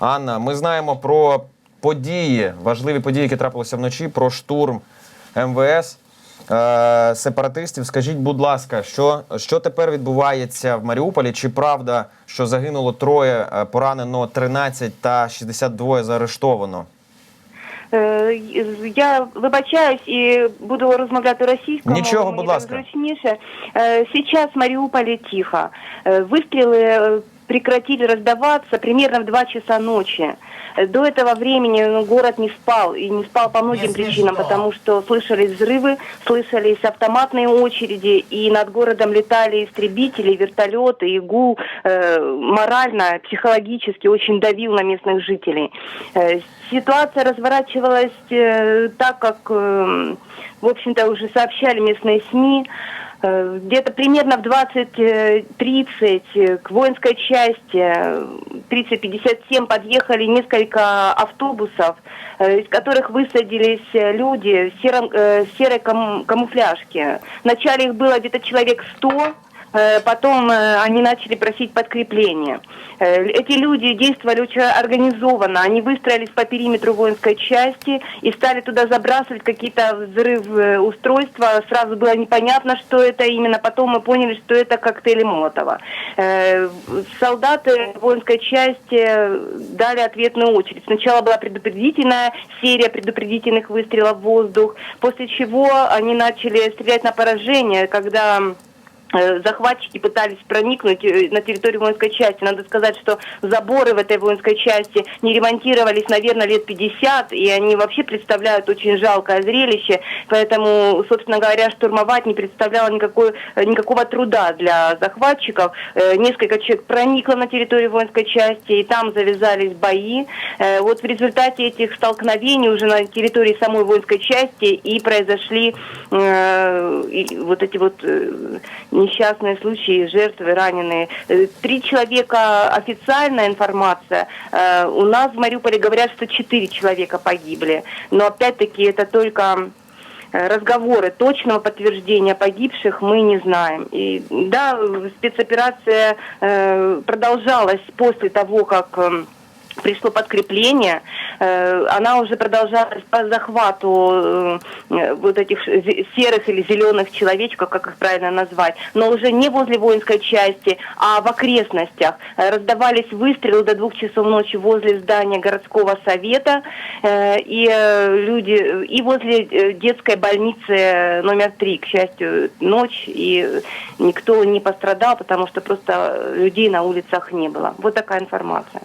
Анна, ми знаємо про події, важливі події, які трапилися вночі, про штурм МВС е, сепаратистів. Скажіть, будь ласка, що, що тепер відбувається в Маріуполі? Чи правда, що загинуло троє, е, поранено 13 та 62 заарештовано? Е, Я вибачаюсь і буду розмовляти російською. Нічого, мовою, будь мені ласка. так зручніше. Е, Сейчас в Мариуполе тихо. Э, Выстрелы э, прекратили раздаваться примерно в 2 часа ночи. До этого времени ну, город не спал, и не спал по многим причинам, потому что слышались взрывы, слышались автоматные очереди, и над городом летали истребители, вертолеты, и гул э, морально, психологически очень давил на местных жителей. Э, Ситуация разворачивалась э, так, как, э, в общем-то, уже сообщали местные СМИ. Э, Где-то примерно в 20.30 э, к воинской части э, 3057 подъехали несколько автобусов, э, из которых высадились э, люди в сером, э, серой кам- камуфляжке. Вначале их было где-то человек 100, э, потом э, они начали просить подкрепления. Э, Эти люди действовали очень организованно. Они выстроились по периметру воинской части и стали туда забрасывать какие-то взрыв э, устройства. Сразу было непонятно, что это именно. Потом мы поняли, что это коктейли Молотова. Э, Солдаты воинской части дали ответную очередь. Сначала была предупредительная серия предупредительных выстрелов в воздух, после чего они начали стрелять на поражение, когда э, захватчики пытались проникнуть э, на территорию воинской части. Надо сказать, что заборы в этой воинской части не ремонтировались, наверное, лет 50, и они вообще представляют очень жалкое зрелище, поэтому, собственно говоря, штурмовать не представляло никакой, э, никакого труда для захватчиков. Э, Несколько человек проникло на территорию воинской части, и там завязались бои. Э, Вот в результате этих столкновений уже на территории самой воинской части и произошли э, и вот эти вот э, несчастные случаи, жертвы, раненые. Э, Три человека официальная информация. Э, У нас в Мариуполе говорят, что четыре человека погибли. Но опять-таки это только э, разговоры. Точного подтверждения погибших мы не знаем. И да, спецоперация продолжалась после того, как пришло подкрепление. Э, Она уже продолжалась по захвату э, э, вот этих серых или зеленых человечков, как их правильно назвать, но уже не возле воинской части, а в окрестностях. Раздавались выстрелы до двух часов ночи возле здания городского совета и люди и возле детской больницы номер три. К счастью, ночь и никто не пострадал, потому что просто людей на улицах не было. Вот такая информация.